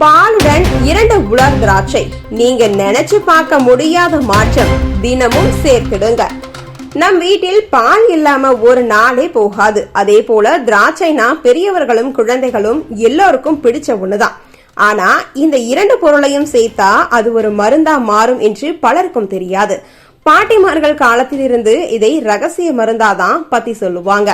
பாலுடன் இரண்டு உலர் திராட்சை. நீங்க நினைச்சு பார்க்க முடியாத மாற்றம் தினமும் சேர்த்திடுங்க. நம் வீட்டில் பால் இல்லாம ஒரு நாளே போகாது. அதே போல திராட்சைனா பெரியவர்களும் குழந்தைகளும் எல்லோருக்கும் பிடிச்ச ஒண்ணுதான். ஆனா இந்த இரண்டு பொருளையும் சேர்த்தா அது ஒரு மருந்தா மாறும் என்று பலருக்கும் தெரியாது. பாட்டிமார்கள் காலத்திலிருந்து இதை ரகசிய மருந்தாதான் பத்தி சொல்லுவாங்க.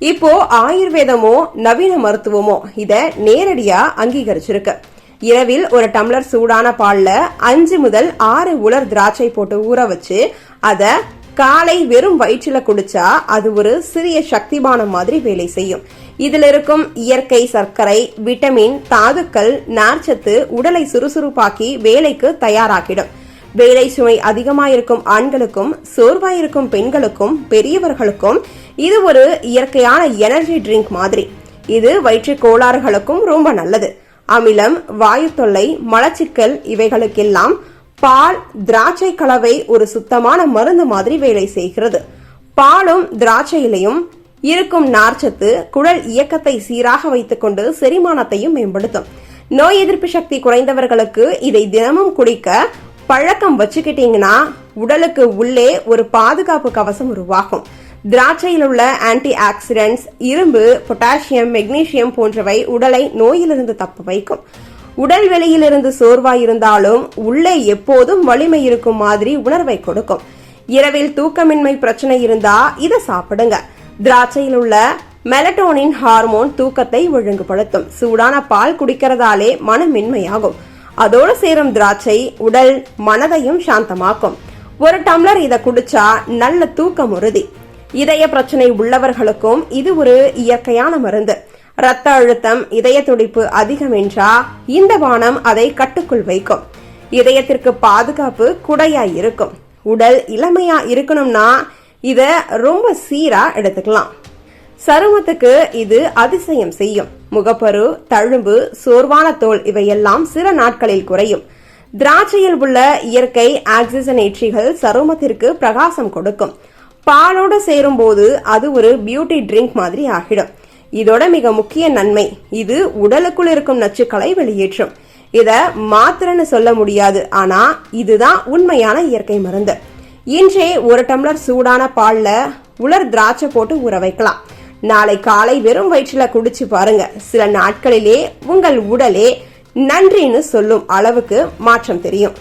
இப்போ ஆயுர்வேதமோ நவீன மருத்துவமோ இத நேரடியா அங்கீகரிச்சிருக்கு. இரவில் ஒரு டம்ளர் சூடான பால்ல அஞ்சு முதல் ஆறு உலர் திராட்சை போட்டு ஊற வச்சு அத காலை வெறும் வயிற்றுல குடிச்சா அது ஒரு சிறிய சக்திபானம் மாதிரி வேலை செய்யும். இதில் இருக்கும் இயற்கை சர்க்கரை விட்டமின் தாதுக்கள் நார்ச்சத்து உடலை சுறுசுறுப்பாக்கி வேலைக்கு தயாராக்கிடும். வேலை சுமை அதிகமாயிருக்கும் ஆண்களுக்கும் சோர்வாயிருக்கும் பெண்களுக்கும் பெரியவர்களுக்கும் இது ஒரு இயற்கையான எனர்ஜி ட்ரிங்க் மாதிரி. இது வயிற்று கோளாறுகளுக்கும் ரொம்ப நல்லது. அமிலம் வாயு தொல்லை மலச்சிக்கல் இவைகளுக்கெல்லாம் பால் திராட்சை கலவை ஒரு சுத்தமான மருந்து மாதிரி வேலை செய்கிறது. பாலும் திராட்சையிலையும் இருக்கும் நார்ச்சத்து குடல் இயக்கத்தை சீராக வைத்துக்கொண்டு செரிமானத்தையும் மேம்படுத்தும். நோய் எதிர்ப்பு சக்தி குறைந்தவர்களுக்கு இதை தினமும் குடிக்க பழக்கம் வச்சுக்கிட்டீங்கன்னா உடலுக்கு உள்ளே ஒரு பாதுகாப்பு கவசம் உருவாகும். திராட்சையில் உள்ள ஆன்டி ஆக்சிடென்ட்ஸ் இரும்பு பொட்டாசியம் மெக்னீசியம் போன்றவை உடலை நோயிலிருந்து தப்ப வைக்கும். உடல் வெளியிலிருந்து சோர்வாயிருந்தாலும் உள்ளே எப்போதும் வலிமை இருக்கும் மாதிரி உணர்வை கொடுக்கும். இரவில் தூக்கமின்மை பிரச்சனை இருந்தா இதை சாப்பிடுங்க. திராட்சையில் உள்ள மெலட்டோனின் ஹார்மோன் தூக்கத்தை ஒழுங்குபடுத்தும். சூடான பால் குடிக்கிறதாலே மனமின்மையாகும். அதோடு சேரும் திராட்சை உடல் மனதையும் சாந்தமாக்கும். ஒரு டம்ளர் இதை குடிச்சா நல்ல தூக்கம் உறுதி இதய பிரச்சனை உள்ளவர்களுக்கும் இது ஒரு இயற்கையான மருந்து. ரத்த அழுத்தம் இதய துடிப்பு அதிகம் என்றா இந்த பானம் அதை கட்டுக்குள் வைக்கும். இதயத்திற்கு பாதுகாப்பு குடையா இருக்கும். உடல் இளமையா இருக்கணும்னா இத ரொம்ப சீரா எடுத்துக்கலாம். சருமத்துக்கு இது அதிசயம் செய்யும். முகப்பரு தழும்பு சோர்வான தோல் இவையெல்லாம் சில நாட்களில் குறையும். திராட்சையில் உள்ள இயற்கை ஆக்சிஜனேற்றிகள் சருமத்திற்கு பிரகாசம் கொடுக்கும். பாலோடு சேரும்போது அது ஒரு பியூட்டி ட்ரிங்க் மாதிரி ஆகிடும். இதோட மிக முக்கிய நன்மை இது உடலுக்குள் இருக்கும் நச்சுக்களை வெளியேற்றும். இத மாத்திரன்னு சொல்ல முடியாது ஆனா இதுதான் உண்மையான இயற்கை மருந்து. இன்றே ஒரு டம்ளர் சூடான பால்ல உலர் திராட்சை போட்டு ஊற வைக்கலாம். நாளை காலை வெறும் வயிற்றுல குடிச்சு பாருங்க. சில நாட்களிலே உங்கள் உடலே நன்றின்னு சொல்லும் அளவுக்கு மாற்றம் தெரியும்.